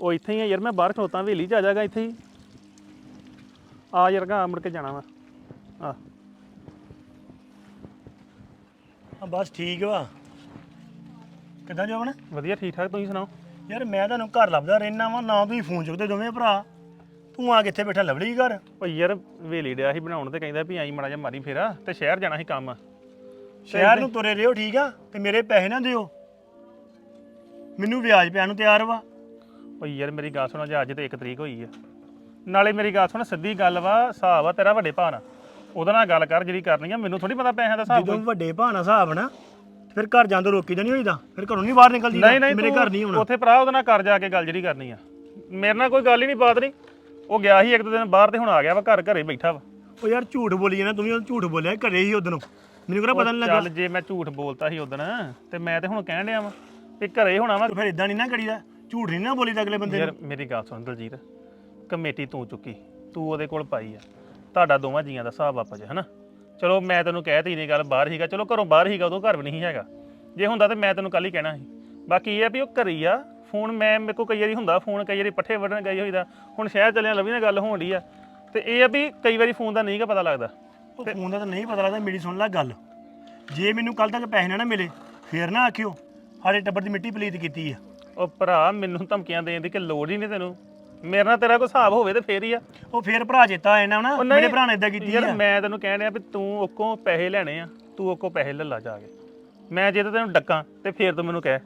ਉਹ ਇੱਥੇ ਹੀ ਆ ਯਾਰ ਮੈਂ ਬਾਹਰ ਖਲੋਤਾ ਹਵੇਲੀ ਚ ਆ ਜਾਗਾ ਇੱਥੇ ਹੀ। ਆ ਯਾਰ ਗਾ ਮੁੜ ਕੇ ਜਾਣਾ ਵਾ। ਆ। ਹਾਂ ਬਸ ਠੀਕ ਵਾ। ਕਿੱਦਾਂ ਜਵਨ ਵਧੀਆ ਠੀਕ ਠਾਕ ਤੁਸੀਂ ਸੁਣਾਓ? ਯਾਰ ਮੈਂ ਤੁਹਾਨੂੰ ਘਰ ਲੱਭਦਾ ਰਹਿਣਾ ਵਾ ਨਾ ਤੁਸੀਂ ਫੋਨ ਚੁੱਕਦੇ ਦੋਵੇਂ ਭਰਾ। ਤੂੰ ਆ ਕਿੱਥੇ ਬੈਠਾ ਲਵਲੀ ਘਰ? ਉਹ ਯਾਰ ਹਵੇਲੀ ਡਿਆ ਸੀ ਬਣਾਉਣ ਤੇ ਕਹਿੰਦਾ ਵੀ ਆਈ ਮੜਾ ਜਾ ਮਾਰੀ ਫੇਰਾ ਤੇ ਸ਼ਹਿਰ ਜਾਣਾ ਸੀ ਕੰਮ। ਸ਼ਹਿਰ ਨੂੰ ਤੁਰੇ ਰਿਓ ਠੀਕ ਆ ਤੇ ਮੇਰੇ ਪੈਸੇ ਨਾ ਦਿਓ। ਮੈਨੂੰ ਵਿਆਜ ਪਿਆ ਨੂੰ ਤਿਆਰ ਵਾ। ਉਹ ਯਾਰ ਮੇਰੀ ਗੱਲ ਸੁਣੋ ਜੇ ਅੱਜ ਤੇ 1 ਤਰੀਕ ਹੋਈ ਆ। ਨਾਲੇ ਮੇਰੀ ਗੱਲ ਸੁਣ ਸਿੱਧੀ ਗੱਲ ਵਾ ਹਿਸਾਬ ਆ ਤੇਰਾ ਵੱਡੇ ਭਾ ਨਾਲ। ਉਹਦੇ ਨਾਲ ਗੱਲ ਕਰ ਜਿਹੜੀ ਕਰਨੀ ਆ ਮੈਨੂੰ ਥੋੜੀ ਪਤਾ ਪੈਸਿਆਂ ਦਾ ਹਿਸਾਬ ਜਦੋਂ ਵੱਡੇ ਭਾਣਾ ਹਿਸਾਬ ਨਾ ਤੇ ਫਿਰ ਘਰ ਜਾਂਦਾ ਰੋਕੀ ਤਾਂ ਨਹੀਂ ਹੋਈਦਾ। ਫਿਰ ਘਰੋਂ ਨਹੀਂ ਬਾਹਰ ਨਿਕਲਦੀ ਨਹੀਂ ਨਹੀਂ ਮੇਰੇ ਤੂੰ ਘਰ ਨਹੀਂ ਹੋਣਾ ਉੱਥੇ ਭਰਾ ਉਹਦੇ ਨਾਲ ਕਰ ਜਾ ਕੇ ਗੱਲ ਜਿਹੜੀ ਕਰਨੀ ਆ। ਮੇਰੇ ਨਾਲ ਕੋਈ ਗੱਲ ਹੀ ਨਹੀਂ ਬਾਤ ਨਹੀਂ। ਉਹ ਗਿਆ ਸੀ ਇੱਕ ਦੋ ਦਿਨ ਬਾਹਰ ਤੇ ਹੁਣ ਆ ਗਿਆ ਵਾ ਘਰ ਘਰੇ ਬੈਠਾ ਵਾ। ਉਹ ਯਾਰ ਝੂਠ ਬੋਲੀ ਜਾਂਦਾ ਤੂੰ ਵੀ ਉਹ ਝੂਠ ਬੋਲਿਆ ਘਰੇ ਹੀ ਉਦੋਂ ਮੈਨੂੰ ਕਿਹੜਾ ਪਤਾ ਨਹੀਂ ਲੱਗਾ। ਚੱਲ ਜੇ ਮੈਂ ਝੂਠ ਬੋਲਤਾ ਸੀ ਉਦੋਂ ਤੇ ਮੈਂ ਤੇ ਹੁਣ ਕਹਿਣ ਡਿਆ ਵਾਂ ਵੀ ਘਰੇ ਹੋਣਾ ਵਾ। ਫਿਰ ਇਦਾਂ ਨਹੀਂ ਨਾ ਕਰੀਦਾ। ਝੂਠ ਨਹੀਂ ਨਾ ਬੋਲੀਦਾ ਅਗਲੇ ਬੰਦੇ ਯਾਰ ਮੇਰੀ ਗੱਲ ਸੁਣ ਦਲਜੀਤ ਕਮੇਟੀ ਤੂੰ ਚੁੱਕੀ ਤੂੰ ਉਹਦੇ ਕੋਲ ਪਾਈ ਆ। ਤੁਹਾਡਾ ਦੋਵਾਂ ਜੀਆਂ ਦਾ ਹਿਸਾਬ ਆਪਸ ਹੈ ਹਨਾ? ਚਲੋ ਮੈਂ ਤੈਨੂੰ ਕਹਿਤੀ ਨਹੀਂ ਗੱਲ ਬਾਹਰ ਹੀਗਾ ਚਲੋ ਘਰੋਂ ਬਾਹਰ ਹੀਗਾ ਉਦੋਂ ਘਰ ਵੀ ਨਹੀਂ ਹੈਗਾ। ਜੇ ਹੁੰਦਾ ਤੇ ਮੈਂ ਤੈਨੂੰ ਕੱਲ ਹੀ ਕਹਿਣਾ ਸੀ। ਬਾਕੀ ਇਹ ਆ ਵੀ ਉਹ ਘਰੇ ਆ ਫੋਨ ਮੈਂ ਮੇਰੇ ਕੋਲ ਕਈ ਵਾਰੀ ਹੁੰਦਾ ਫੋਨ ਕਈ ਵਾਰੀ ਪੱਠੇ ਵੱਢਣ ਗਈ ਹੋਈਦਾ ਹੁਣ ਸ਼ਹਿਰ ਚੱਲਿਆ ਲਵੀ ਨਾਲ ਗੱਲ ਹੋਣ ਡਈ ਆ। ਤੇ ਇਹ ਆ ਵੀ ਕਈ ਵਾਰੀ ਫੋਨ ਦਾ ਨਹੀਂ ਗਾ ਪਤਾ ਲੱਗਦਾ। ਉਹ ਫੋਨ ਦਾ ਤਾਂ ਨਹੀਂ ਪਤਾ ਲੱਗਦਾ ਮੇਰੀ ਸੁਣ ਲੈ ਗੱਲ। ਜੇ ਮੈਨੂੰ ਕੱਲ ਤੱਕ ਪੈਸੇ ਨਾ ਨਾ ਮਿਲੇ ਫੇਰ ਨਾ ਆਖਿਓ ਸਾਡੇ ਟੱਬਰ ਦੀ ਮਿੱਟੀ ਪਲੀਤ ਕੀਤੀ ਆ। ਉਹ ਭਰਾ ਮੈਨੂੰ ਧਮਕੀਆਂ ਦੇਣ ਦੀ ਕਿ ਲੋੜ ਹੀ ਨਹੀਂ ਤੈਨੂੰ। ਮੇਰੇ ਨਾਲ ਤੇਰਾ ਕੋਈ ਹਿਸਾਬ ਹੋਵੇ ਤੇ ਫੇਰ ਹੀ ਆ। ਉਹ ਫੇਰ ਭਰਾ ਚੇਤਾ ਆਇਆ ਨਾ ਉਹ ਮੇਰੇ ਭਰਾ ਨੇ ਇਦਾਂ ਕੀਤੀ ਯਾਰ ਆ। ਮੈਂ ਤੈਨੂੰ ਕਹਿਣ ਡਿਆ ਵੀ ਤੂੰ ਉਹਕੋਂ ਪੈਸੇ ਲੈਣੇ ਆ ਤੂੰ ਉਹਕੋਂ ਪੈਸੇ ਲੈ ਲਾ ਜਾ ਕੇ। ਮੈਂ ਜੇ ਤਾਂ ਤੈਨੂੰ ਡੱਕਾਂ ਤੇ ਫੇਰ ਤੂੰ ਮੈਨੂੰ ਕਹਿ।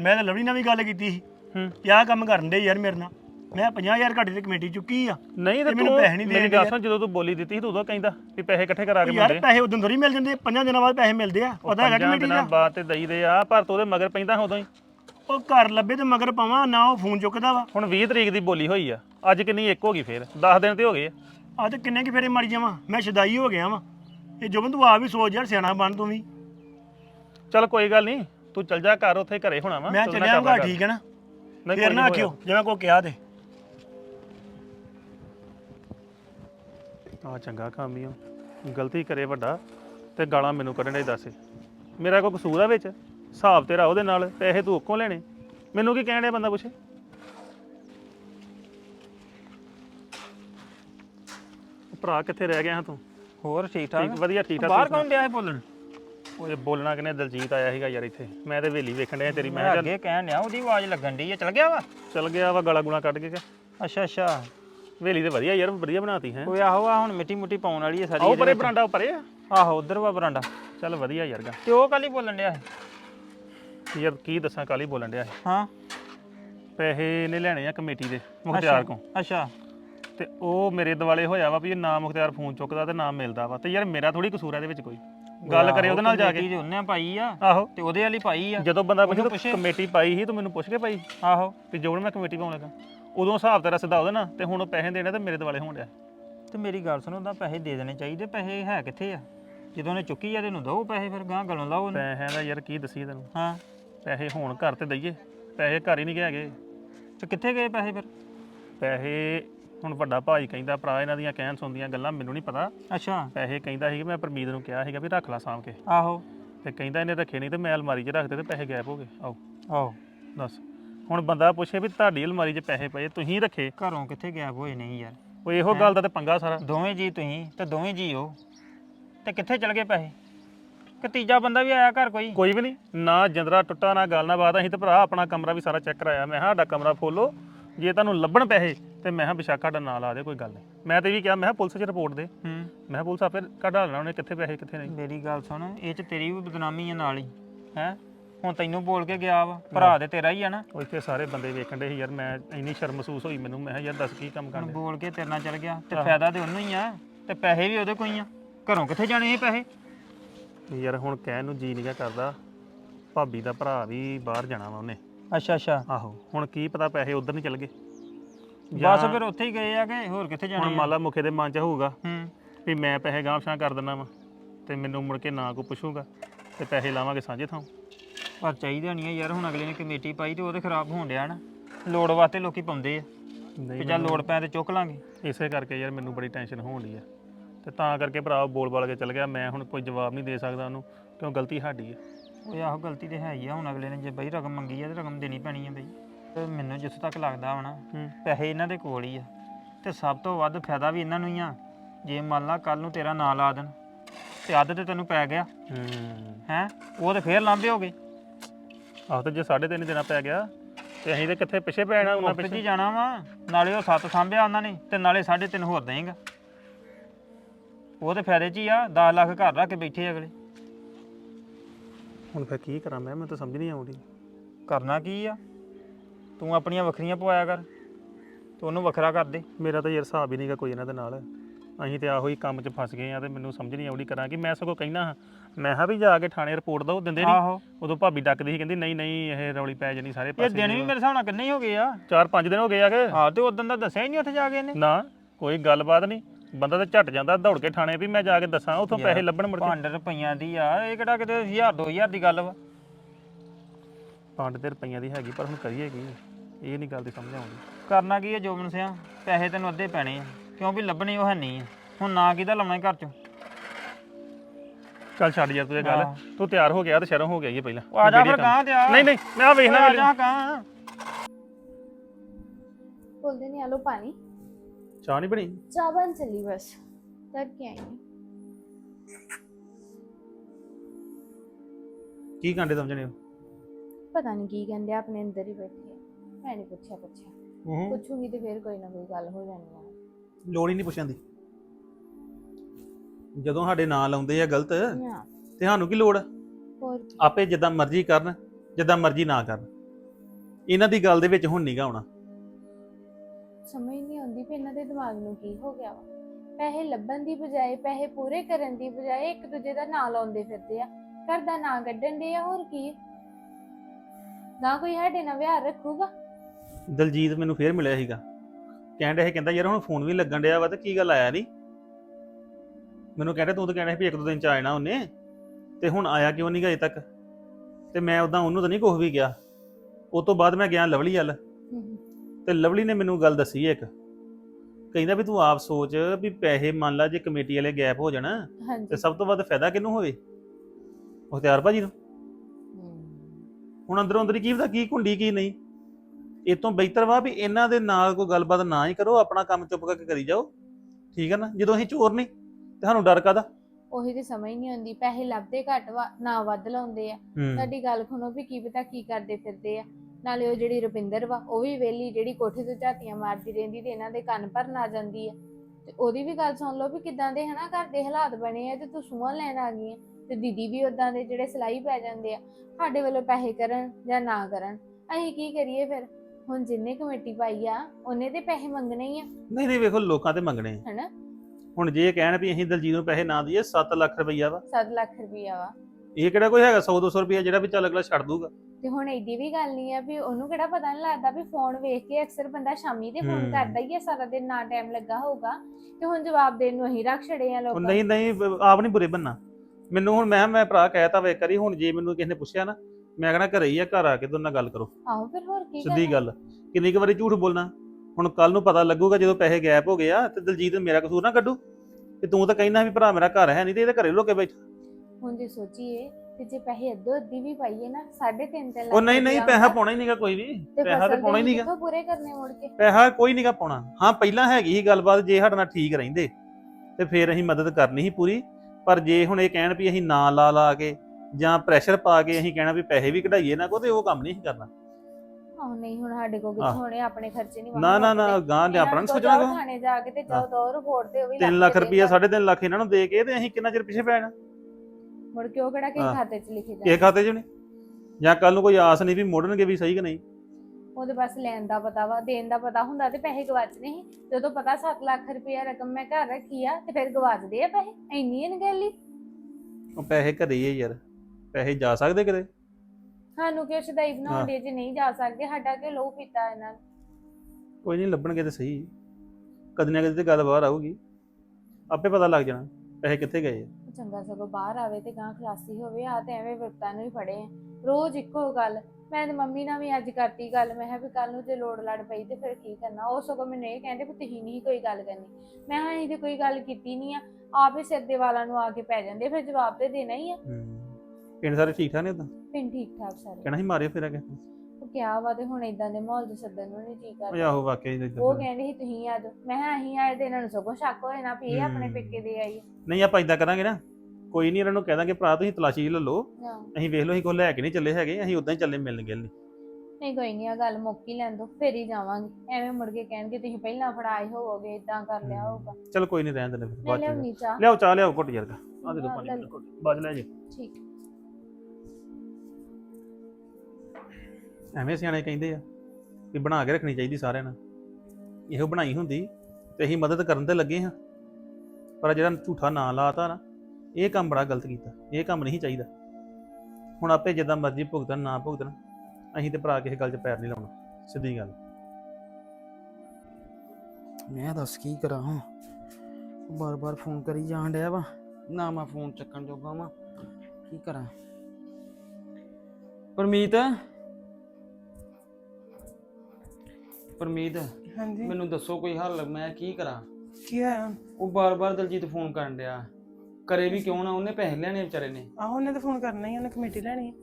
ਮੈਂ ਤਾਂ ਲਵੜੀ ਨਾਲ ਵੀ ਗੱਲ ਕੀਤੀ ਸੀ ਹੂੰ। ਕਿ ਆਹ ਕੰਮ ਕਰਨ ਦੇ ਯਾਰ ਮੇਰੇ ਨਾਲ। ਮੈਂ 50000 ਘੱਟ ਦੀ ਕਮੇਟੀ ਚੁੱਕੀ ਆ। ਨਹੀਂ ਤੇ ਤੇ ਮੈਨੂੰ ਤੂੰ ਪੈਸੇ ਨਹੀਂ ਮੇਰੀ ਦੇਣਗੇ ਗੱਲ ਸੁਣ ਜਦੋਂ ਤੂੰ ਬੋਲੀ ਦਿੱਤੀ ਸੀ ਤੂੰ ਉਦੋਂ ਕਹਿੰਦਾ ਵੀ ਪੈਸੇ ਇਕੱਠੇ ਕਰਾ ਕੇ ਯਾਰ ਮੁੰਡੇ। ਪੈਸੇ ਉਦੋਂ ਥੋੜੀ ਮਿਲ ਜਾਂਦੇ ਪੰਜਾਂ ਦਿਨਾਂ ਬਾਅਦ ਪੈਸੇ ਮਿਲਦੇ ਆ। ਪਤਾ ਹੈਗਾ ਪੰਜਾਂ ਕਮੇਟੀ ਦਿਨਾਂ ਦਾ? ਬਾਅਦ ਤੇ ਦਈ ਦੇ ਆ ਪਰ ਤੂੰ ਉਹਦੇ ਮਗਰ ਪੈਂਦਾ ਉਦੋਂ ਹੀ। ਉਹ ਘਰ ਲੱਭੇ ਤੇ ਮਗਰ ਪਾਵਾਂ ਨਾ ਉਹ ਫੋਨ ਚੁੱਕਦਾ ਵਾ। ਹੁਣ 20 ਤਰੀਕ ਦੀ ਬੋਲੀ ਹੋਈ ਆ ਅੱਜ ਕਿੰਨੀ ਇੱਕ ਹੋ ਗਈ ਫੇਰ? 10 ਦਿਨ ਤੇ ਹੋ ਗਏ ਆ। ਆ ਤੇ ਕਿੰਨੇ ਕਿ ਫੇਰੇ ਮਰ ਜਾਵਾਂ? ਮੈਂ ਸ਼ਦਾਈ ਹੋ ਗਿਆ ਵਾਂ। ਇਹ ਜੁਬਨ ਤੂੰ ਆ ਵੀ ਸੋਚ ਯਾਰ ਸਿਆਣਾ ਬਣ ਤੂੰ ਵੀ। ਚੱਲ ਕੋਈ ਗੱਲ ਨਹੀਂ ਤੂੰ ਚੱਲ ਜਾ ਘਰ ਉੱਥੇ ਘਰੇ ਹੋਣਾ ਵਾ। ਮੈਂ ਚੱਲਿਆ ਗੱਲ। ਠੀਕ ਹੈ ਨਾ? ਨਹੀਂ, ਫੇਰ ਨਾ ਨਹੀਂ ਆਖਿਓ ਜਿਵੇਂ ਕੋ ਕਿਹਾ ਤੇ। ਆ ਚੰਗਾ ਕੰਮ ਹੀ ਆ ਗਲਤੀ ਕਰੇ ਵੱਡਾ ਤੇ ਗਾਲਾਂ ਮੈਨੂੰ ਕੱਢਣ ਦੇ ਦੱਸੇ। ਮੇਰਾ ਕੋਈ ਕਸੂਰ ਆ ਵਿੱਚ? ਹਿਸਾਬ ਤੇਰਾ ਉਹਦੇ ਨਾਲ ਪੈਸੇ ਤੂੰ ਉੱਕੋਂ ਲੈਣੇ। ਮੈਨੂੰ ਕੀ ਕਹਿਣ ਡਿਆ ਬੰਦਾ ਪੁੱਛੇ ਭਰਾ ਕਿੱਥੇ ਰਹਿ ਗਿਆ ਹਾਂ ਤੂੰ? ਹੋਰ ਠੀਕ ਠੀਕ? ਠਾਕ ਵਧੀਆ ਠੀਕ ਠਾਕ ਬਾਹਰ ਕੌਣ ਡਿਆ ਹੈ ਬੋਲਣ? ਓਏ ਬੋਲਣਾ ਕਿਨੇ ਦਲਜੀਤ ਆਇਆ ਸੀਗਾ ਯਾਰ ਇੱਥੇ। ਮੈਂ ਤੇ ਵੇਲੀ ਵੇਖਣ ਡਿਆ ਤੇਰੀ ਮੈਂ ਮੈਂ ਕਿਹਾ ਅੱਗੇ ਕਹਿਣ ਡਿਆ ਉਹਦੀ ਆਵਾਜ਼ ਲੱਗਣ ਡਈ ਹੈ ਚਲ ਗਿਆ ਵਾ? ਚੱਲ ਗਿਆ ਵਾ ਗਾਲਾਂ ਗੁਣਾ ਕੱਢ ਕੇ ਕਿ ਅੱਛਾ ਅੱਛਾ। ਵੇਲੀ ਤੇ ਵਧੀਆ ਯਾਰ ਵਧੀਆ ਬਣਾਤੀ ਹੈ? ਕੋਈ ਆਹੋ ਆ ਹੁਣ ਮਿੱਟੀ ਮੁੱਟੀ ਪਾਉਣ ਵਾਲੀ ਹੈ ਸਾਰੀ ਆਓ ਇਹਦੇ ਪਰੇ ਵਿੱਚ। ਬਰਾਂਡਾ ਪਰੇ ਆ? ਆਹੋ ਉਧਰ ਵਾ ਬਰਾਂਡਾ। ਚੱਲ ਵਧੀਆ ਯਾਰ ਗਾ। ਤੇ ਉਹ ਕੱਲ ਹੀ ਬੋਲਣ ਡਿਆ ਹੈ ਯਾਰ ਕੀ ਦੱਸਾਂ ਕਾਲੀ ਬੋਲਣ ਡਿਆ ਇਹ। ਹਾਂ। ਪੈਸੇ ਨੇ ਲੈਣੇ ਆ ਕਮੇਟੀ ਦੇ ਮੁਖਤਿਆਰ ਕੋ ਅੱਛਾ। ਤੇ ਉਹ ਮੇਰੇ ਦਿਵਾਲੇ ਹੋਇਆ ਵਾ ਵੀ ਇਹ ਨਾ ਮੁਖਤਿਆਰ ਫੋਨ ਚੁੱਕਦਾ ਤੇ ਨਾ ਮਿਲਦਾ ਵਾ। ਤੇ ਯਾਰ ਮੇਰਾ ਥੋੜੀ ਕਸੂਰ ਹੈ ਇਹਦੇ ਵਿੱਚ ਕੋਈ। ਗੱਲ ਕਰੇ ਉਹਦੇ ਨਾਲ ਜਾ ਕੇ। ਤੇ ਉਹਨੇ ਪਾਈ ਆ ਆਹੋ। ਤੇ ਉਹਦੇ ਵਾਲੀ ਪਾਈ ਆ। ਜਦੋਂ ਬੰਦਾ ਪੁੱਛੇ ਉਹਨੂੰ ਤੂੰ ਪੁੱਛੇ। ਕਮੇਟੀ ਪਾਈ ਸੀ ਤੂੰ ਮੈਨੂੰ ਪੁੱਛ ਕੇ ਪਾਈ। ਆਹੋ। ਤੇ ਜੋੜ ਮੈਂ ਕਮੇਟੀ ਪਾਉਣ ਲੱਗਾ। ਉਦੋਂ ਹਿਸਾਬ ਤੇਰਾ ਸਿੱਧਾ ਉਹਦੇ ਨਾਲ ਤੇ ਹੁਣ ਉਹ ਪੈਸੇ ਦੇਣੇ ਤੇ ਮੇਰੇ ਦਿਵਾਲੇ ਹੋਣ ਡਿਆ। ਤੇ ਮੇਰੀ ਗੱਲ ਸੁਣੋ ਉਹਦਾ ਪੈਸੇ ਦੇ ਦੇਣੇ ਚਾਹੀਦੇ। ਪੈਸੇ ਹੈ ਕਿੱਥੇ ਆ? ਜਦੋਂ ਉਹਨੇ ਚੁੱਕੀ ਆ ਤੇ ਦਓ ਪੈਸੇ ਫਿਰ ਗਾਂ ਗਲੋਂ ਲਾਓ ਉਹਨੂੰ। ਪੈਸਿਆਂ ਦਾ ਯਾਰ ਕੀ ਦਸੀਏ ਤੈਨੂੰ। ਹਾਂ। ਪੈਸੇ ਹੋਣ ਘਰ ਤੇ ਦਈਏ। ਪੈਸੇ ਘਰ ਹੀ ਨਹੀਂ ਗਏ ਹੈਗੇ। ਤੇ ਕਿੱਥੇ ਗਏ ਪੈਸੇ ਫਿਰ? ਪੈਸੇ ਹੁਣ ਵੱਡਾ ਭਾਈ ਕਹਿੰਦਾ ਭਰਾ ਇਹਨਾਂ ਦੀਆਂ ਕਹਿਣ ਸੁਣਦੀਆਂ ਗੱਲਾਂ ਮੈਨੂੰ ਨਹੀਂ ਪਤਾ। ਅੱਛਾ। ਪੈਸੇ ਕਹਿੰਦਾ ਸੀ ਕਿ ਮੈਂ ਪਰਮੀਤ ਨੂੰ ਕਿਹਾ ਸੀਗਾ ਵੀ ਰੱਖ ਲਾ ਸਾਂਭ ਕੇ। ਆਹੋ। ਤੇ ਕਹਿੰਦਾ ਇਹਨੇ ਰੱਖੇ ਨਹੀਂ ਤੇ ਮੈਂ ਅਲਮਾਰੀ 'ਚ ਰੱਖਦੇ ਤੇ ਪੈਸੇ ਗਾਇਬ ਹੋ ਗਏ। ਆਓ। ਆਹੋ ਦੱਸ। ਹੁਣ ਬੰਦਾ ਪੁੱਛੇ ਵੀ ਤੁਹਾਡੀ ਅਲਮਾਰੀ 'ਚ ਪੈਸੇ ਪਏ ਤੁਸੀਂ ਰੱਖੇ? ਘਰੋਂ ਕਿੱਥੇ ਗਾਇਬ ਹੋਏ ਨਹੀਂ ਯਾਰ। ਉਹ ਇਹੋ ਗੱਲ ਦਾ ਤੇ ਪੰਗਾ ਸਾਰਾ। ਦੋਵੇਂ ਜੀ ਤੁਸੀਂ ਤੇ ਦੋਵੇਂ ਜੀ ਹੋ। ਤੇ ਕਿੱਥੇ ਚਲ ਗਏ ਪੈਸੇ? ਕਿ ਤੀਜਾ ਬੰਦਾ ਵੀ ਆਇਆ ਘਰ ਕੋਈ? ਕੋਈ ਵੀ ਨਹੀਂ। ਨਾ ਜੰਦਰਾ ਟੁੱਟਾ ਨਾ ਗੱਲ ਨਾ ਬਾਤ ਅਸੀਂ ਤੇ ਭਰਾ ਆਪਣਾ ਕਮਰਾ ਵੀ ਸਾਰਾ ਚੈੱਕ ਕਰਾਇਆ। ਮੈਂ ਕਿਹਾ ਸਾਡਾ ਕਮਰਾ ਫੋਲੋ ਜੇ ਤੁਹਾਨੂੰ ਲੱਭਣ ਪੈਸੇ ਤੇ ਮੈਂ ਕਿਹਾ ਵਿਸ਼ਾਖਾ ਦਾ ਨਾਂ ਲਾ ਦੇ ਕੋਈ ਗੱਲ ਨਹੀਂ। ਮੈਂ ਤੇ ਵੀ ਕਿਹਾ ਮੈਂ ਕਿਹਾ ਪੁਲਿਸ 'ਚ ਰਿਪੋਰਟ ਦੇ। ਹੂੰ। ਮੈਂ ਕਿਹਾ ਪੁਲਿਸ ਆਪੇ ਕਢਾ ਲੈਣਾ ਉਹਨੇ ਕਿੱਥੇ ਪੈਸੇ ਕਿੱਥੇ ਨਹੀਂ? ਮੇਰੀ ਗੱਲ ਸੁਣ ਇਹ ਚ ਤੇਰੀ ਵੀ ਬਦਨਾਮੀ ਆ ਨਾਲ ਹੀ। ਹੈ? ਹੁਣ ਤੈਨੂੰ ਬੋਲ ਕੇ ਗਿਆ ਵਾ ਭਰਾ ਦੇ ਤੇਰਾ ਹੀ ਆ ਨਾ। ਉਹ ਇੱਥੇ ਸਾਰੇ ਬੰਦੇ ਵੇਖਣ ਦੇ ਸੀ ਯਾਰ ਮੈਂ ਇੰਨੀ ਸ਼ਰਮ ਮਹਿਸੂਸ ਹੋਈ ਮੈਨੂੰ। ਮੈਂ ਕਿਹਾ ਯਾਰ ਦੱਸ ਕੀ ਕੰਮ ਹੁਣ ਕਰਦੇ ਬੋਲ ਕੇ ਤੇਰੇ ਨਾਲ ਚਲ ਗਿਆ ਤੇ ਫਾਇਦਾ ਤੇ ਉਹਨੂੰ ਹੀ ਆ ਤੇ ਪੈਸੇ ਵੀ ਉਹਦੇ ਕੋਈ ਆ। ਘਰੋਂ ਕਿੱਥੇ ਜਾਣੇ ਇਹ ਪੈਸੇ? ਯਾਰ ਹੁਣ ਕਹਿਣ ਨੂੰ ਜੀ ਨਹੀਂ ਕਰਦਾ। ਭਾਬੀ ਦਾ ਭਰਾ ਵੀ ਬਾਹਰ ਜਾਣਾ ਵਾ ਉਹਨੇ। ਅੱਛਾ ਅੱਛਾ। ਆਹੋ ਹੁਣ ਕੀ ਪਤਾ ਪੈਸੇ ਉਧਰ ਨਹੀਂ ਚੱਲ ਗਏ। ਬਸ ਫਿਰ ਉੱਥੇ ਹੀ ਗਏ ਆ ਕਿ ਹੋਰ ਕਿੱਥੇ ਹੁਣ ਜਾਣੇ ਆ? ਮਾਲਾ ਮੁਖੇ ਦੇ ਮਨ 'ਚ ਹੋਊਗਾ ਹੂੰ। ਵੀ ਮੈਂ ਪੈਸੇ ਗਾਂਵਸ਼ਾਂ ਕਰ ਦਿੰਦਾ ਵਾ ਤੇ ਮੈਨੂੰ ਮੁੜ ਕੇ ਨਾ ਕੋ ਪੁੱਛੂਗਾ ਤੇ ਪੈਸੇ ਲਾਵਾਂਗੇ ਸਾਂਝੇ ਥਾਂ। ਪਰ ਚਾਹੀਦਾ ਨਹੀਂ ਆ ਯਾਰ ਹੁਣ ਅਗਲੇ ਨੇ ਕਮੇਟੀ ਪਾਈ ਤੇ ਉਹ ਤੇ ਖਰਾਬ ਹੋਣ ਡਿਆ ਨਾ। ਲੋੜ ਵਾਸਤੇ ਲੋਕੀ ਪਾਉਂਦੇ ਆ। ਵੀ ਨਹੀਂ ਚੱਲ ਲੋੜ ਪੈ ਤੇ ਚੁੱਕ ਲਾਂਗੇ। ਇਸੇ ਕਰਕੇ ਯਾਰ ਮੈਨੂੰ ਬੜੀ ਟੈਨਸ਼ਨ ਹੋਣ ਡਈ ਆ। ਤੇ ਤਾਂ ਕਰਕੇ ਭਰਾ ਬੋਲ ਬਾਲ ਕੇ ਚੱਲ ਗਿਆ। ਮੈਂ ਹੁਣ ਕੋਈ ਜਵਾਬ ਨਹੀਂ ਦੇ ਸਕਦਾ ਉਹਨੂੰ ਕਿਉਂ ਗਲਤੀ ਸਾਡੀ ਹੈ ਉਹ ਆਹੋ ਗਲਤੀ ਤੇ ਹੈ ਹੀ ਆ ਹੁਣ ਅਗਲੇ ਨੇ ਜੇ ਬਈ ਰਕਮ ਮੰਗੀ ਆ ਤੇ ਰਕਮ ਦੇਣੀ ਪੈਣੀ ਆ ਬਈ। ਤੇ ਮੈਨੂੰ ਜਿੱਥੋਂ ਤੱਕ ਲੱਗਦਾ ਵਾ ਨਾ ਹੂੰ। ਪੈਸੇ ਇਹਨਾਂ ਦੇ ਕੋਲ ਹੀ ਆ। ਤੇ ਸਭ ਤੋਂ ਵੱਧ ਫਾਇਦਾ ਵੀ ਇਹਨਾਂ ਨੂੰ ਹੀ ਆ ਜੇ ਮੰਨ ਲਾ ਕੱਲ ਨੂੰ ਤੇਰਾ ਨਾਂ ਲਾ ਦੇਣ ਤੇ ਅੱਧ ਤੇ ਤੈਨੂੰ ਪੈ ਗਿਆ। ਹੂੰ। ਹੈ? ਉਹ ਤੇ ਫੇਰ ਲਾਂਭੇ ਹੋ ਗਏ। ਆਹ ਤਾਂ ਜੇ 3.5 ਦੇਣਾ ਪੈ ਗਿਆ ਤੇ ਅਸੀਂ ਤੇ ਕਿੱਥੇ ਪਿੱਛੇ ਪੈਣਾ ਉਹਨਾਂ ਮੁਫਤ 'ਚ ਹੀ ਪਿੱਛੇ ਜਾਣਾ ਵਾ ਨਾਲੇ ਉਹ ਸੱਤ ਸਾਂਭਿਆ ਉਹਨਾਂ ਨੇ ਤੇ ਨਾਲੇ 3.5 ਹੋਰ ਦੇਂਗਾ ਉਹ ਤੇ ਫਾਇਦੇ 'ਚ ਹੀ ਆ 10 ਲੱਖ ਘਰ ਰੱਖ ਕੇ ਬੈਠੇ ਅਗਲੇ। ਹੁਣ ਫਿਰ ਕੀ ਕਰਾਂ ਮੈਂ? ਮੈਨੂੰ ਤਾਂ ਸਮਝ ਨਹੀਂ ਆਉਂਦੀ। ਕਰਨਾ ਕੀ ਆ? ਤੂੰ ਆਪਣੀਆਂ ਵੱਖਰੀਆਂ ਪਵਾਇਆ ਕਰ। ਤੇ ਉਹਨੂੰ ਵੱਖਰਾ ਕਰ ਦੇ। ਮੇਰਾ ਤਾਂ ਯਾਰ ਹਿਸਾਬ ਹੀ ਨਹੀਂਗਾ ਕੋਈ ਇਹਨਾਂ ਦੇ ਨਾਲ। ਅਸੀਂ ਤੇ ਆਹੋ ਹੀ ਕੰਮ 'ਚ ਫਸ ਗਏ ਆ ਤੇ ਮੈਨੂੰ ਸਮਝ ਨਹੀਂ ਆਉਂਦੀ ਕਰਾਂ ਕਿ। ਮੈਂ ਸਗੋਂ ਕਹਿਣਾ ਹਾਂ ਮੈਂ ਹਾਂ ਵੀ ਜਾ ਕੇ ਥਾਣੇ ਰਿਪੋਰਟ ਦੋ ਦਿੰਦੇ ਨਹੀਂ ਆਹੋ। ਉਦੋਂ ਭਾਬੀ ਡੱਕਦੀ ਸੀ ਕਹਿੰਦੀ ਨਹੀਂ ਨਹੀਂ ਇਹ ਰੌਲੀ ਪੈ ਜਾਣੀ ਸਾਰੇ ਇਹ ਪਾਸੇ ਦਿਨ ਵੀ ਮੇਰੇ ਹਿਸਾਬ ਨਾਲ ਕਿੰਨੇ ਹੀ ਹੋ ਗਏ ਆ। ਚਾਰ ਪੰਜ ਦਿਨ ਹੋ ਗਏ ਆ ਕਿ? ਆਹ ਤੇ ਉਦੋਂ ਦਾ ਦੱਸਿਆ ਹੀ ਨਹੀਂ ਉੱਥੇ ਜਾ ਕੇ ਇਹਨੇ। ਨਾ ਕੋਈ ਗੱਲਬਾਤ ਨਹੀਂ। ਬੰਦਾ ਤਾਂ ਝਟ ਜਾਂਦਾ ਦੌੜ ਕੇ ਥਾਣੇ ਵੀ ਮੈਂ ਜਾ ਕੇ ਦੱਸਾਂ ਉਥੋਂ ਪੈਸੇ ਲੱਭਣ ਮੁੜ ਕੇ। 500 ਰੁਪਈਆਂ ਦੀ ਆ ਇਹ ਕਿਹੜਾ ਕਿਤੇ 1000 2000 ਦੀ ਗੱਲ ਵਾ। ਪੰਡ ਤੇ ਦੀ ਹੈਗੀ ਪਰ ਹੁਣ ਕਰੀਏ ਕੀ? ਇਹ ਨਹੀਂ ਗੱਲ ਦੀ ਸਮਝ ਆਉਂਦੀ। ਕਰਨਾ ਕੀ ਹੈ ਜੋਬਨ ਸਿਆ? ਪੈਸੇ ਤੈਨੂੰ ਅੱਧੇ ਪੈਣੇ ਆ ਕਿਉਂ ਵੀ ਲੱਭਣੇ ਉਹ ਹੈ ਨਹੀਂ ਹੁਣ ਨਾ ਕਿਹਦਾ ਲਾਉਣਾ ਘਰ ਚੋਂ? ਚੱਲ ਛੱਡ ਜਾ ਤੂੰ ਇਹ ਗੱਲ ਤੂੰ ਤਿਆਰ ਹੋ ਗਿਆ ਤੇ ਸ਼ਰਮ ਹੋ ਗਈ ਇਹ ਪਹਿਲਾਂ। ਆ ਜਾ ਫਿਰ ਗਾਂ ਤੇ ਆ ਨਹੀਂ ਨਹੀਂ ਮੈਂ ਆ ਵੇਖਣਾ ਆ ਜਾ ਗਾਂ ਬੋਲਦੇ ਨਹੀਂ ਆਲੋ ਪਾਣੀ। ਚਾਹ ਨਹੀਂ ਬਣੀ? ਚਾਹ ਬਣ ਚਲੀ ਬਸ ਤੱਕ ਆਈ ਕੀ ਕਾਂਡੇ ਸਮਝਣੇ ਹੋ ਪਤਾ ਨਹੀਂ ਕੀ ਕਹਿੰਦੇ ਆਪਣੇ ਅੰਦਰ ਹੀ ਬੈਠੀ ਮੈਂ ਨਹੀਂ ਪੁੱਛਿਆ ਪੁੱਛਿਆ। ਹੂੰ। ਪੁੱਛੂਗੀ ਤੇ ਫਿਰ ਕੋਈ ਨਾ ਕੋਈ ਗੱਲ ਹੋ ਜਾਣੀ ਆ। ਲੋੜ ਹੀ ਨਹੀਂ ਪੁੱਛਣ ਦੀ। ਜਦੋਂ ਸਾਡੇ ਨਾਂ ਲਾਉਂਦੇ ਆ ਗਲਤ ਤੇ ਸਾਨੂੰ ਕੀ ਲੋੜ ਆਪੇ ਜਿੱਦਾਂ ਮਰਜ਼ੀ ਕਰਨ ਜਿੱਦਾਂ ਮਰਜ਼ੀ ਨਾ ਕਰਨ। ਇਹਨਾਂ ਦੀ ਗੱਲ ਦੇ ਵਿੱਚ ਹੁਣ ਨਹੀਂ ਗਾਉਣਾ ਸਮਝ ਆਉਂਦੀ ਵੀ ਇਹਨਾਂ ਦੇ ਦਿਮਾਗ ਨੂੰ ਕੀ ਹੋ ਗਿਆ ਵਾ? ਪੈਸੇ ਲੱਭਣ ਦੀ ਬਜਾਏ ਪੈਸੇ ਪੂਰੇ ਕਰਨ ਦੀ ਬਜਾਏ ਇੱਕ ਦੂਜੇ ਦਾ ਨਾਂ ਲਾਉਂਦੇ ਫਿਰਦੇ ਆ। ਘਰ ਦਾ ਨਾਂ ਕੱਢਣ ਦੇ ਆ ਹੋਰ ਕੀ? ਨਾ ਕੋਈ ਸਾਡੇ ਨਾਲ ਵਿਹਾਰ ਰੱਖੂਗਾ? ਦਲਜੀਤ ਮੈਨੂੰ ਫੇਰ ਮਿਲਿਆ ਸੀਗਾ। ਕਹਿਣ ਡਿਆ ਸੀ ਕਹਿੰਦਾ ਯਾਰ ਹੁਣ ਫੋਨ ਵੀ ਲੱਗਣ ਡਿਆ ਵਾ ਤੇ ਕੀ ਗੱਲ ਆਇਆ ਨਹੀਂ ਮੈਨੂੰ ਕਹਿੰਦਾ ਤੂੰ ਤਾਂ ਕਹਿਣਾ ਸੀ ਵੀ ਇੱਕ ਦੋ ਦਿਨ ਚ ਆ ਜਾਣਾ ਉਹਨੇ ਤੇ ਹੁਣ ਆਇਆ ਕਿਉਂ ਨਹੀਂ ਅਜੇ ਤੱਕ? ਤੇ ਮੈਂ ਉਦਾਂ ਉਹਨੂੰ ਤਾਂ ਨਹੀਂ ਕੁਝ ਵੀ ਗਿਆ ਉਸ ਤੋਂ ਬਾਅਦ ਮੈਂ ਗਿਆ ਲਵਲੀ ਵੱਲ। ਤੇ ਲਵਲੀ ਨੇ ਮੈਨੂੰ ਗੱਲ ਦੱਸੀ ਇੱਕ। ਕਹਿੰਦਾ ਵੀ ਤੂੰ ਆਪ ਸੋਚ ਵੀ ਪੈਸੇ ਮੰਨ ਲਾ ਜੇ ਕਮੇਟੀ ਵਾਲੇ ਗੈਪ ਹੋ ਜਾਣ ਤੇ ਹਾਂਜੀ ਸਭ ਤੋਂ ਵੱਧ ਫਾਇਦਾ ਕਿਹਨੂੰ ਹੋਵੇ? ਮੁਖਤਿਆਰ ਭਾਜੀ ਨੂੰ। ਹੁਣ ਅੰਦਰੋਂ ਅੰਦਰ ਕੀ ਪਤਾ ਕੀ ਕੁੰਡੀ ਕੀ ਨਹੀਂ। ਇਹ ਤੋਂ ਬਿਹਤਰ ਵਾ ਵੀ ਇਹਨਾਂ ਦੇ ਨਾਲ ਕੋਈ ਗੱਲਬਾਤ ਨਾ ਹੀ ਕਰੋ ਆਪਣਾ ਕੰਮ ਚੁੱਪ ਕਰਕੇ ਕਰੀ ਜਾਓ। ਠੀਕ ਹੈ ਨਾ? ਜਦੋਂ ਅਸੀਂ ਚੋਰ ਨਹੀਂ ਤੇ ਸਾਨੂੰ ਡਰ ਕਾਦਾ ਉਹੀ ਤੇ ਸਮਝ ਨਹੀਂ ਆਉਂਦੀ ਪੈਸੇ ਲੱਭਦੇ ਘੱਟ ਵਾ ਨਾ ਵੱਧ ਲਾਉਂਦੇ ਆ। ਤੁਹਾਡੀ ਗੱਲ ਖਣੋ ਵੀ ਕੀ ਪਤਾ ਕੀ ਕਰਦੇ ਫਿਰਦੇ ਆ। ਨਾਲੇ ਉਹ ਜਿਹੜੀ ਰੁਪਿੰਦਰ ਵਾ ਉਹ ਵੀ ਵੇਲੀ ਜਿਹੜੀ ਕੋਠੇ ਤੋਂ ਝਾਤੀਆਂ ਮਾਰਦੀ ਰਹਿੰਦੀ ਤੇ ਇਹਨਾਂ ਦੇ ਕੰਨ ਭਰਨ ਆ ਜਾਂਦੀ ਆ। ਤੇ ਉਹਦੀ ਵੀ ਗੱਲ ਸੁਣ ਲਓ ਵੀ ਕਿਦਾਂ ਦੇ ਹਨਾ ਘਰ ਦੇ ਹਾਲਾਤ ਬਣੇ ਆ ਤੇ ਤੂੰ ਸੂਹਾਂ ਲੈਣ ਆ ਗਈ ਆ ਤੇ ਦੀਦੀ ਵੀ ਉਦਾਂ ਦੇ ਜਿਹੜੇ ਸਲਾਈ ਪੈ ਜਾਂਦੇ ਆ ਸਾਡੇ ਵੱਲੋਂ ਪੈਸੇ ਕਰਨ ਜਾਂ ਨਾ ਕਰਨ ਅਸੀਂ ਕੀ ਕਰੀਏ ਫਿਰ? ਹੁਣ ਜਿੰਨੇ ਕਮੇਟੀ ਪਾਈ ਆ ਉਹਨੇ ਤੇ ਪੈਸੇ ਮੰਗਣੇ ਹੀ ਆ। ਨਹੀਂ ਨਹੀਂ ਵੇਖੋ ਲੋਕਾਂ ਤੇ ਮੰਗਣੇ ਆ। ਹਨਾ? ਹੁਣ ਜੇ ਇਹ ਕਹਿਣ ਵੀ ਅਸੀਂ ਦਲਜੀਤ ਨੂੰ ਪੈਸੇ ਨਾ ਦਈਏ 7 ਲੱਖ ਰੁਪਈਆ ਵਾ। 7 ਲੱਖ ਰੁਪਈਆ ਵਾ। ਇਹ ਕਿਹੜਾ ਕੋਈ ਹੈਗਾ 100 200 ਰੁਪਈਆ ਜਿਹੜਾ ਵੀ ਚੱਲ ਅਗਲਾ ਛੱਡ ਦੂਗਾ ਤੇ ਹੁਣ ਏਡੀ ਵੀ ਗੱਲ ਨਹੀਂ ਆ ਵੀ ਉਹਨੂੰ ਕਿਹੜਾ ਪਤਾ ਨਹੀਂ ਲੱਗਦਾ ਵੀ ਫੋਨ ਵੇਖ ਕੇ ਅਕਸਰ ਬੰਦਾ ਸ਼ਾਮੀ ਤੇ ਫੋਨ। ਕਰਦਾ ਹੀ ਆ ਸਾਰਾ ਦਿਨ ਨਾ ਟਾਈਮ ਲੱਗਾ ਹੋਊਗਾ। ਤੇ ਹੁਣ ਜਵਾਬ ਦੇਣ ਨੂੰ ਅਸੀਂ ਰੱਖ ਛੜੇ ਆ ਉਹ ਲੋਕਾਂ ਨਹੀਂ ਨਹੀਂ ਬ- ਆਪ ਨਹੀਂ ਬੁਰੇ ਬੰਨਾ। ਮੈਨੂੰ ਹੁਣ ਮੈਂ ਮੈਂ ਭਰਾ ਕਹਿਤਾ ਵੇ ਕਰੀ ਹੁਣ ਜੇ ਮੈਨੂੰ ਕਿਸੇ ਨੇ ਪੁੱਛਿਆ ਨਾ ਮੈਂ ਕਹਣਾ ਘਰੇ ਹੀ ਆ ਘਰ ਆ ਕੇ ਦੋਨਾਂ ਗੱਲ ਕਰੋ। ਆਹੋ ਫਿਰ ਹੋਰ ਕੀ ਸਿੱਧੀ ਕਰਨਾ? ਗੱਲ। ਕਿੰਨੀ ਕੁ ਵਾਰੀ ਝੂਠ ਬੋਲਣਾ? ਹੁਣ ਕੱਲ ਨੂੰ ਪਤਾ ਲੱਗੂਗਾ ਜਦੋਂ ਪੈਸੇ ਗਾਇਬ ਹੋ ਗਏ ਆ ਤੇ ਦਲਜੀਤ ਮੇਰਾ ਕਸੂਰ ਨਾ ਕੱਢੂ। ਕਿ ਤੂੰ ਤਾਂ ਕਹਿੰਦਾ ਵੀ ਭਰਾ ਮੇਰਾ ਘਰ ਹੈ ਨਹੀਂ ਤੇ ਇਹਦੇ ਘਰੇ ਲੁਕੇ ਬੈਠਾ। ਹੁਣ ਜੇ ਸੋਚੀਏ ਤੇ ਜੇ ਪੈਸੇ ਅੱਧੋ ਅੱਧੀ ਵੀ ਪਾਈਏ ਨਾ 3.5 ਤੇ ਉਹ ਨਹੀਂ ਨਹੀਂ ਪੈਸਾ ਪਾਉਣਾ ਹੀ ਨਹੀਂਗਾ ਕੋਈ ਵੀ। ਪੈਸਾ ਤੇ ਪਾਉਣਾ ਹੀ ਨਹੀਂਗਾ ਪੂਰੇ ਕਰਨੇ ਮੁੜ ਕੇ? ਪੈਸਾ ਕੋਈ ਨਹੀਂਗਾ ਪਾਉਣਾ। ਹਾਂ ਪਹਿਲਾਂ ਹੈਗੀ ਸੀ ਗੱਲਬਾਤ ਜੇ ਸਾਡੇ ਨਾਲ ਠੀਕ ਰਹਿੰਦੇ ਤੇ ਫਿਰ ਅਸੀਂ ਮਦਦ ਕਰਨੀ ਸੀ ਪੂਰੀ। ਪਰ ਜੇ ਹੁਣ ਇਹ ਕਹਿਣ ਵੀ ਅਸੀਂ ਨਾਂ ਲਾ ਲਾ ਕੇ ਜਾਂ ਪ੍ਰੈਸ਼ਰ ਪਾ ਕੇ ਅਸੀਂ ਕਹਿਣਾ ਵੀ ਪੈਸੇ ਵੀ ਕਢਾਈਏ ਨਾ ਕੋ ਤੇ ਉਹ ਕੰਮ ਨਹੀਂ ਸੀ ਕਰਨਾ। ਆਹੋ ਨਹੀਂ ਹੁਣ ਸਾਡੇ ਕੋਲ। ਕਿੱਥੋਂ ਹੋਣੇ ਆਪਣੇ ਖਰਚੇ ਨਹੀਂ ਨਾ ਨਾ ਨਾ ਗਾਂ ਦੇ ਆਪਣਾ ਸੋਚਣਾ ਗਾ। ਥਾਣੇ ਜਾ ਕੇ ਤੇ ਜਾਓ ਦੋ ਰਿਪੋਰਟ ਤੇ ਉਹ ਵੀ 3 ਲੱਖ ਰੁਪਈਆ 3.5 ਲੱਖ ਇਹਨਾਂ ਨੂੰ ਦੇ ਕੇ ਤੇ ਅਸੀਂ ਕਿੰਨਾ ਚਿਰ ਪਿੱਛੇ ਪੈਣਾ ਮੁੜ ਕੇ ਉਹ ਕਿਹੜਾ ਕਿਸੇ ਆਹ। ਖਾਤੇ 'ਚ ਲਿਖੇ ਇਹ ਜਾਂਦੇ ਖਾਤੇ 'ਚ ਨੇ ਜਾਂ ਕੱਲ ਨੂੰ ਕੋਈ ਆਸ ਨਹੀਂ ਵੀ ਮੋੜਨਗੇ ਵੀ ਸਹੀ ਕਿ ਨਹੀਂ। ਉਹਦੇ ਬਸ ਲੈਣ ਦਾ ਪਤਾ ਵਾ ਦੇਣ ਦਾ ਪਤਾ ਹੁੰਦਾ ਤੇ ਪੈਸੇ ਗਵਾਚਨੇ ਸੀ। ਜਦੋਂ ਪਤਾ 7 ਲੱਖ ਰੁਪਇਆ ਰਕਮ ਮੈਂ ਘਰ ਰੱਖੀ ਆ ਤੇ ਫਿਰ ਗਵਾਚਦੇ ਆ ਪੈਸੇ। ਇੰਨੀ ਅਣਗਹਿਲੀ ਉਹ ਪੈਸੇ ਘਰੇ ਹੀ ਆ ਯਾਰ। ਪੈਸੇ ਜਾ ਸਕਦੇ ਕਿਤੇ? ਸਾਨੂੰ ਕਿਉਂ ਸ਼ਦਾਈ ਬਣਾਉਂਦੇ ਜੇ ਨਹੀਂ ਜਾ ਸਕਦੇ? ਸਾਡਾ ਕਿ ਲਹੂ ਪੀਤਾ ਇਹਨਾਂ ਨੇ। ਕੋਈ ਨਹੀਂ ਲੱਭਣਗੇ ਤੇ ਸਹੀ। ਕਦੇ ਨਾ ਕਦੇ ਤੇ ਗੱਲ ਬਾਹਰ ਆਊਗੀ। ਆਪੇ ਪਤਾ ਲੱਗ ਜਾਣਾ ਪੈਸੇ ਕਿੱਥੇ ਗਏ ਆ। ਚੰਗਾ ਸਗੋਂ ਬਾਹਰ ਆਵੇ ਤੇ ਗਾਂ ਖਲਾਸੀ ਹੋਵੇ ਆ ਤੇ ਐਵੇਂ ਵਿਪਤਾ ਨੂੰ ਹੀ ਫੜੇ ਆ। ਰੋਜ਼ ਇੱਕੋ ਗੱਲ ਮੈਂ ਤੇ ਮੰਮੀ ਨਾਲ ਵੀ ਅੱਜ ਕਰਤੀ ਗੱਲ ਮੈਂ ਕਿਹਾ ਵੀ ਕੱਲ ਨੂੰ ਜੇ ਲੋੜ ਲੜ ਪਈ ਤੇ ਫਿਰ ਕੀ ਕਰਨਾ? ਉਹ ਸਗੋਂ ਮੈਨੂੰ ਇਹ ਕਹਿੰਦੇ ਵੀ ਤੁਸੀਂ ਨਹੀਂ ਕੋਈ ਗੱਲ ਕਰਨੀ। ਮੈਂ ਹਾਂ ਇਹ ਤੇ ਕੋਈ ਗੱਲ ਕੀਤੀ ਨਹੀਂ ਆ ਆਪ ਸਿਰ ਦੇ ਵਾਲਾਂ ਨੂੰ ਆ ਕੇ ਪੈ ਜਾਂਦੇ ਫਿਰ ਜਵਾਬ ਤੇ ਦੇਣਾ ਹੀ ਆ। ਪਿੰਡ ਸਾਰੇ ਠੀਕ ਠਾਕ ਨੇ ਤਾਂ ਪਿੰਡ ਠੀਕ ਠਾਕ ਸਾਰੇ। ਕਹਿਣਾ ਸੀ ਮਾਰਿਓ ਫੇਰਾ ਕੇ। ਉਹ ਕਿਹਾ ਵਾ ਤੇ ਹੁਣ ਇਦਾਂ ਦੇ ਮਾਹੌਲ 'ਚ ਸੱਦਣ ਨੂੰ ਨਹੀਂ ਜੀ ਉਹ ਕਰਦਾ ਆਹੋ ਵਾਕਿਆ ਹੀ ਉਹ ਕਹਿੰਦੇ ਸੀ ਤੁਸੀਂ ਆ ਜਾਓ। ਮੈਂ ਕਿਹਾ ਅਸੀਂ ਆਏ ਤੇ ਇਹਨਾਂ ਨੂੰ ਸਗੋਂ ਸ਼ੱਕ ਹੋਏ ਨਾ ਵੀ ਇਹ ਆਪਣੇ ਹੂੰ। ਪੇਕੇ ਦੇ ਆਈ ਨਹੀਂ ਆਪਾਂ ਇਦਾਂ ਕਰਾਂਗੇ ਨਾ। ਕੋਈ ਨਹੀਂ ਇਹਨਾਂ ਨੂੰ ਕਹਿ ਦਾਂਗੇ ਭਰਾ ਤੁਸੀਂ ਤਲਾਸ਼ੀ ਲੈ ਲਓ। ਆ ਅਸੀਂ ਵੇਖ ਲਓ ਅਸੀਂ ਕੋਈ ਲੈ ਕੇ ਨਹੀਂ ਚੱਲੇ ਹੈਗੇ। ਅਸੀਂ ਉਦਾਂ ਹੀ ਚੱਲੇ ਮਿਲਣ ਗਿਲ ਨਹੀਂ ਨਹੀਂ ਕੋਈ ਨਹੀਂ ਆ ਗੱਲ ਮੁੱਕ ਹੀ ਲੈਣ ਦੋ ਫੇਰ ਹੀ ਜਾਵਾਂਗੇ। ਐਵੇਂ ਮੁੜ ਕੇ ਕਹਿਣਗੇ ਤੁਸੀਂ ਪਹਿਲਾਂ ਫੜਾਏ ਹੋਵੋਗੇ ਇਦਾਂ ਕਰ ਲਿਆ ਹੋਊਗਾ। ਚਲ ਕੋਈ ਨਹੀਂ ਰਹਿਣ ਦਿੰਦੇ ਫਿਰ ਮੈਂ ਬਾਅਦ ਚ ਲਿਆਉਣੀ ਚਾਹ। ਲਿਆਓ ਚਾਹ ਲਿਆਓ ਘੁੱਟ ਯਾਰ। ਆ ਦੇ ਦੋ ਪਾਣੀ ਘੁੱਟ। ਬਾਅਦ ਚ ਲੈ ਜੇ ਠੀਕ। ਐਵੇਂ ਸਿਆਣੇ ਕਹਿੰਦੇ ਆ ਵੀ ਬਣਾ ਕੇ ਰੱਖਣੀ ਚਾਹੀਦੀ ਸਾਰਿਆਂ ਨਾਲ। ਇਹੋ ਬਣਾਈ ਹੁੰਦੀ ਤੇ ਅਸੀਂ ਮਦਦ ਕਰਨ ਤੇ ਲੱਗੇ ਹਾਂ। ਪਰ ਜਿਹੜਾ ਝੂਠਾ ਨਾਂ ਲਾਤਾ ਨਾ ਇਹ ਕੰਮ ਬੜਾ ਗਲਤ ਕੀਤਾ। ਇਹ ਕੰਮ ਨਹੀਂ ਚਾਹੀਦਾ। ਹੁਣ ਆਪੇ ਜਿੱਦਾਂ ਮਰਜ਼ੀ ਭੁਗਤਣ ਨਾ ਭੁਗਤਣ ਅਸੀਂ ਤੇ ਭਰਾ ਕਿਸੇ ਗੱਲ 'ਚ ਪੈਰ ਨਹੀਂ ਲਾਉਣਾ। ਸਿੱਧੀ ਗੱਲ। ਮੈਂ ਦੱਸ ਕੀ ਕਰਾਂ ਹੁਣ? ਬਾਰ-ਬਾਰ ਫੋਨ ਕਰੀ ਜਾਣ ਡਿਆ ਵਾ। ਨਾ ਮੈਂ ਫੋਨ ਚੱਕਣ ਜੋਗਾ ਵਾਂ। ਕੀ ਕਰਾਂ? ਪਰਮੀਤ ਪਰਮੀਤ ਹਾਂਜੀ। ਮੈਨੂੰ ਦੱਸੋ ਕੋਈ ਹੱਲ ਮੈਂ ਕੀ ਕਰਾਂ? ਕੀ ਹੋਇਆ? ਹੁਣ? ਉਹ ਬਾਰ-ਬਾਰ ਦਲਜੀਤ ਫੋਨ ਕਰਨ ਡਿਆ। ਕਰੇ ਵੀ ਕਿਉਂ ਨਾ ਉਹਨੇ ਪੈਸੇ ਲੈਣੇ ਵਿਚਾਰੇ ਨੇ। ਆਹੋ ਉਹਨੇ ਤਾਂ ਫੋਨ ਕਰਨਾ ਹੀ ਉਹਨੇ ਕਮੇਟੀ ਲੈਣੀ ਹੈ।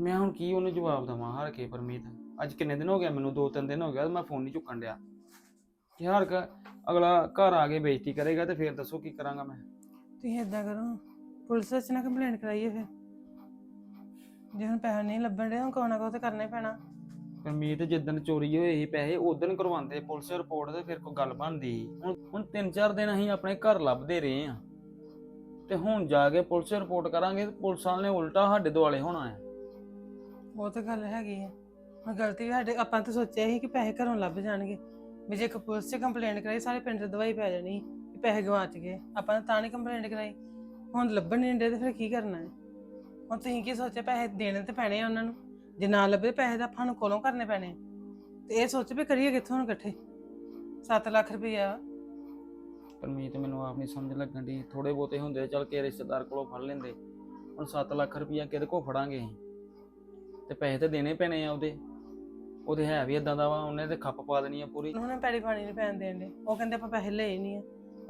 ਮੈਂ ਹੁਣ ਕੀ ਉਹਨੂੰ ਜਵਾਬ ਦਵਾਂ? ਹਾਰ ਕੇ ਪਰਮੀਤ ਅੱਜ ਕਿੰਨੇ ਦਿਨ ਹੋ ਗਿਆ ਮੈਨੂੰ ਦੋ ਤਿੰਨ ਦਿਨ ਹੋ ਗਿਆ ਮੈਂ ਫੋਨ ਨਹੀਂ ਚੁੱਕਣ ਡਿਆ। ਕਿ ਹਾਰ ਕੇ ਅਗਲਾ ਘਰ ਆ ਕੇ ਬੇਇੱਜ਼ਤੀ ਕਰੇਗਾ ਤੇ ਫਿਰ ਦੱਸੋ ਕੀ ਕਰਾਂਗਾ ਮੈਂ? ਤੁਸੀਂ ਏਦਾਂ ਕਰੋ ਪੁਲਿਸ ਵਿੱਚ ਨਾ ਕੰਪਲੇਂਟ ਕਰਾਈਏ ਫਿਰ। ਜੇ ਹੁਣ ਪੈਸਾ ਨਹੀਂ ਲੱਭਣ ਡਿਆ ਹੁਣ ਨਾ ਕੋਈ ਤਾਂ ਕਰਨਾ ਹੀ ਪੈਣਾ। ਪਰਮੀਤ ਜਿੱਦਣ ਚੋਰੀ ਹੋਏ ਸੀ ਪੈਸੇ, ਉਦੋਂ ਕਰਵਾਉਂਦੇ ਪੁਲਿਸ ਰਿਪੋਰਟ ਤੇ ਫਿਰ ਕੋਈ ਗੱਲ ਬਣਦੀ ਸੀ। ਹੁਣ ਹੁਣ ਤਿੰਨ ਚਾਰ ਦਿਨ ਅਸੀਂ ਆਪਣੇ ਘਰ ਲੱਭਦੇ ਰਹੇ ਆ ਤੇ ਹੁਣ ਜਾ ਕੇ ਪੁਲਿਸ ਰਿਪੋਰਟ ਕਰਾਂਗੇ ਤੇ ਪੁਲਿਸ ਵਾਲੇ ਨੇ ਉਲਟਾ ਸਾਡੇ ਦੁਆਲੇ ਹੋਣਾ ਹੈ। ਉਹ ਤਾਂ ਗੱਲ ਹੈਗੀ ਆ। ਹੁਣ ਗਲਤੀ ਵੀ ਸਾਡੇ, ਆਪਾਂ ਤਾਂ ਸੋਚਿਆ ਸੀ ਕਿ ਪੈਸੇ ਘਰੋਂ ਲੱਭ ਜਾਣਗੇ। ਵੀ ਜੇ ਇੱਕ ਪੁਲਿਸ 'ਚ ਕੰਪਲੇਂਟ ਕਰਾਈ, ਸਾਰੇ ਪਿੰਡ 'ਚ ਦਵਾਈ ਪੈ ਜਾਣੀ ਕਿ ਪੈਸੇ ਗਵਾਚ ਗਏ। ਆਪਾਂ ਤਾਂ ਤਾਂ ਨਹੀਂ ਕੰਪਲੇਂਟ ਕਰਾਈ। ਹੁਣ ਲੱਭਣ ਨਹੀਂ ਡੇ ਤੇ ਫਿਰ ਕੀ ਕਰਨਾ ਹੈ? ਹੁਣ ਤੁਸੀਂ ਕੀ ਸੋਚਿਆ, ਪੈਸੇ ਦੇਣੇ ਤੇ ਪੈਣੇ ਆ ਉਹਨਾਂ ਨੂੰ? ਜੇ ਨਾ ਲੱਭੇ ਪੈਸੇ ਤਾਂ ਆਪਾਂ ਨੂੰ ਕੋਲੋਂ ਕਰਨੇ ਪੈਣੇ ਆ। ਤੇ ਇਹ ਸੋਚ ਵੀ ਕਰੀਏ ਕਿੱਥੋਂ ਹੁਣ ਇਕੱਠੇ। 7 ਲੱਖ ਰੁਪਈਆ। ਪਰਮੀਤ ਮੈਨੂੰ ਆਪ ਨਹੀਂ ਸਮਝ ਲੱਗਣ ਦੀ ਥੋੜੇ ਬਹੁਤੇ ਹੁੰਦੇ ਚੱਲ ਕੇ ਰਿਸ਼ਤੇਦਾਰ ਕੋਲੋਂ ਫੜ ਲੈਂਦੇ। ਹੁਣ 7 ਲੱਖ ਰੁਪਈਆ ਕਿਹਦੇ ਕੋਲ ਫੜਾਂਗੇ ਅਸੀਂ? ਤੇ ਪੈਸੇ ਤੇ ਦੇਣੇ ਪੈਣੇ ਆ ਉਹਦੇ। ਉਹਦੇ ਹੈ ਵੀ ਇਦਾਂ ਦਾ ਵਾ ਉਹਨੇ ਤੇ ਖੱਪ ਪਾ ਦੇਣੀ ਆ ਪੂਰੀ। ਉਹਨੇ ਪੈੜੀ ਪਾਣੀ ਨਹੀਂ ਪੈਣ ਦੇਣ ਦੇ। ਉਹ ਕਹਿੰਦੇ ਆਪਾਂ ਪੈਸੇ ਲਏ ਨਹੀਂ ਆ।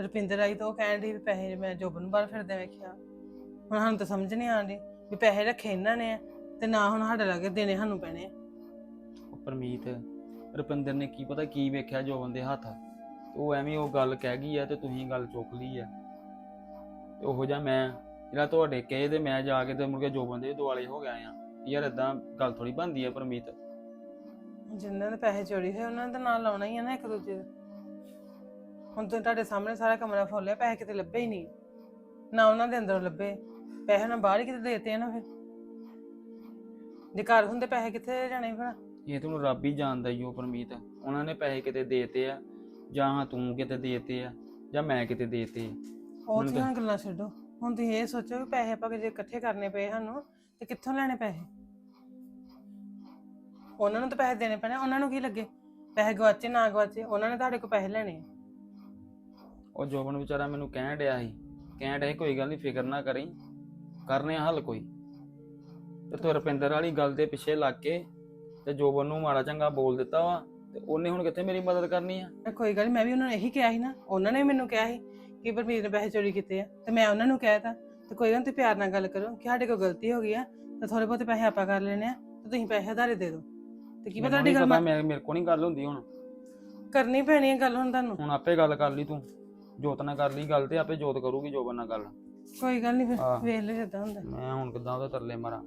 ਰੁਪਿੰਦਰ ਆਈ ਤਾਂ ਉਹ ਕਹਿਣ ਦੀ ਵੀ ਪੈਸੇ ਮੈਂ ਜੋਬਨ ਬਾਹਰ ਫਿਰਦੇ ਵੇਖਿਆ। ਹੁਣ ਸਾਨੂੰ ਤਾਂ ਸਮਝ ਨਹੀਂ ਆਉਂਦੀ ਵੀ ਪੈਸੇ ਰੱਖੇ ਇਹਨਾਂ ਨੇ ਆ, ਤੇ ਨਾ ਹੁਣ ਸਾਡੇ ਲਾਗੇ ਦੇਣੇ ਸਾਨੂੰ ਪੈਣੇ ਆ। ਉਹ ਪਰਮੀਤ ਰੁਪਿੰਦਰ ਨੇ ਕੀ ਪਤਾ ਕੀ ਵੇਖਿਆ ਜੋਬਨ ਦੇ ਹੱਥ ਤੇ ਉਹ ਐਵੇਂ ਉਹ ਗੱਲ ਕਹਿ ਗਈ ਆ ਤੇ ਤੁਸੀਂ ਗੱਲ ਚੁੱਕ ਲਈ ਆ। ਤੇ ਉਹੋ ਜਿਹਾ ਮੈਂ ਜਿਹੜਾ ਤੁਹਾਡੇ ਕਹੇ ਤੇ ਮੈਂ ਜਾ ਕੇ ਤੇ ਮੁੜ ਕੇ ਜੋਬਨ ਦੇ ਦੁਆਲੇ ਹੋ ਗਿਆ ਆ। ਯਾਰ ਇਦਾਂ ਗੱਲ ਥੋੜੀ ਬਣਦੀ ਆ ਪਰਮੀਤ। ਜਿਨ੍ਹਾਂ ਦੇ ਪੈਸੇ ਚੋਰੀ ਹੋਏ ਉਹਨਾਂ ਦਾ ਨਾਂ ਲਾਉਣਾ ਹੀ ਆ ਨਾ ਇੱਕ ਦੂਜੇ ਦਾ। ਹੁਣ ਤਾਂ ਤੁਹਾਡੇ ਸਾਹਮਣੇ ਸਾਰਾ ਕਮਰਾ ਫੁੱਲਿਆ ਪੈਸੇ ਕਿਤੇ ਲੱਭੇ ਹੀ ਨਹੀਂ। ਨਾ ਉਹਨਾਂ ਦੇ ਅੰਦਰੋਂ ਲੱਭੇ। ਪੈਸੇ ਉਹਨਾਂ ਬਾਹਰ ਹੀ ਕਿਤੇ ਦੇਤੇ ਆ ਨਾ ਫਿਰ। ਜੇ ਘਰ ਹੁੰਦੇ ਪੈਸੇ ਕਿੱਥੇ ਜਾਣੇ ਫਿਰ? ਇਹ ਤੁਹਾਨੂੰ ਰੱਬ ਹੀ ਜਾਣਦਾ ਈ ਪਰਮੀਤ। ਉਹਨਾਂ ਨੇ ਪੈਸੇ ਕਿਤੇ ਦੇਤੇ ਆ ਜਾਂ ਤੂੰ ਕਿਤੇ ਦੇਤੇ ਆ ਜਾਂ ਮੈਂ ਕਿਤੇ ਦੇਤੇ ਉਹ ਮੈਨੂੰ ਤੇ ਹੁਣ ਗੱਲਾਂ ਛੱਡੋ? ਹੁਣ ਤੁਸੀਂ ਇਹ ਸੋਚੋ ਵੀ ਪੈਸੇ ਆਪਾਂ ਜੇ ਇਕੱਠੇ ਕਰਨੇ ਪਏ ਸਾਨੂੰ ਤੇ ਕਿੱਥੋਂ ਲੈਣੇ ਪੈਸੇ? ਉਹਨਾਂ ਨੂੰ ਤਾਂ ਪੈਸੇ ਦੇਣੇ ਪੈਣੇ ਉਹਨਾਂ ਨੂੰ ਕੀ ਲੱਗੇ? ਪੈਸੇ ਗਵਾਚੇ ਨਾ ਗਵਾਚੇ ਉਹਨਾਂ ਨੇ ਤੁਹਾਡੇ ਕੋਲ ਪੈਸੇ ਲੈਣੇ ਆ। ਉਹ ਜੋਬਨ ਵਿਚਾਰਾ ਮੈਨੂੰ ਕਹਿਣ ਡਿਆ ਸੀ ਕਹਿਣ ਡਿਆ ਸੀ, ਕੋਈ ਗੱਲ ਨਹੀਂ ਫਿਕਰ ਨਾ ਕਰੀ। ਕਰਨੇ ਆ ਹੱਲ ਕੋਈ। ਤੇ ਤੂੰ ਰੁਪਿੰਦਰ ਵਾਲੀ ਗੱਲ ਦੇ ਪਿੱਛੇ ਲੱਗ ਕੇ ਤੇ ਜੋਬਨ ਨੂੰ ਮਾੜਾ ਚੰਗਾ ਬੋਲ ਦਿੱਤਾ ਵਾ ਤੇ ਉਹਨੇ ਹੁਣ ਕਿੱਥੇ ਮੇਰੀ ਮਦਦ ਕਰਨੀ ਆ? ਕੋਈ ਗੱਲ ਨੀ, ਮੈਂ ਵੀ ਉਹਨਾਂ ਨੂੰ ਇਹੀ ਕਿਹਾ ਸੀ ਨਾ ਉਹਨਾਂ ਨੇ ਮੈਨੂੰ ਕਿਹਾ ਸੀ ਕਿ ਪਰਮੀਤ ਨੇ ਪੈਸੇ ਚੋਰੀ ਕੀਤੇ ਆ ਤੇ ਮੈਂ ਉਹਨਾਂ ਨੂੰ ਕਹਿ ਤਾ ਤੇ ਕੋਈ ਗੱਲ ਨੀ, ਤੁਸੀਂ ਪਿਆਰ ਨਾਲ ਗੱਲ ਕਰੋ ਕਿ ਸਾਡੇ ਕੋਲ ਗਲਤੀ ਹੋ ਗਈ ਆ ਤੇ ਥੋੜੇ ਬਹੁਤੇ ਪੈਸੇ ਆਪਾਂ ਕਰ ਲੈਣੇ ਆ ਤੇ ਤੁਸੀਂ ਪੈਸੇ ਹਦਾਰੇ ਦੇ ਦਿਓ। ਤੇ ਕੀ ਪਤਾ ਮੈਨੂੰ ਤੁਹਾਡੀ ਨੀ ਗੱਲ ਪਤਾ ਮੈਂ- ਮੈਂ ਮੇਰੇ ਕੋਲ ਨਹੀਂ ਗੱਲ ਹੁੰਦੀ ਹੁਣ। ਕਰਨੀ ਪੈਣੀ ਹੈ ਗੱਲ ਹੁਣ ਤੁਹਾਨੂੰ। ਹੁਣ ਆਪੇ ਗੱਲ ਕਰ ਲਈ ਤੂੰ ਜੋਤ ਨਾਲ ਕਰ ਲਈ ਗੱਲ ਤੇ ਆਪੇ ਜੋਤ ਕਰੂਗੀ ਜੋਬਨ ਨਾਲ ਗੱਲ। ਕੋਈ ਗੱਲ ਨਹੀਂ ਫਿਰ ਆਹ। ਵੇਖ ਲੈ ਜਿੱਦਾਂ ਹੁੰਦਾ। ਮੈਂ ਹੁਣ ਕਿੱਦਾਂ ਉਹਦੇ ਤਰਲੇ ਮਾਰਾਂ।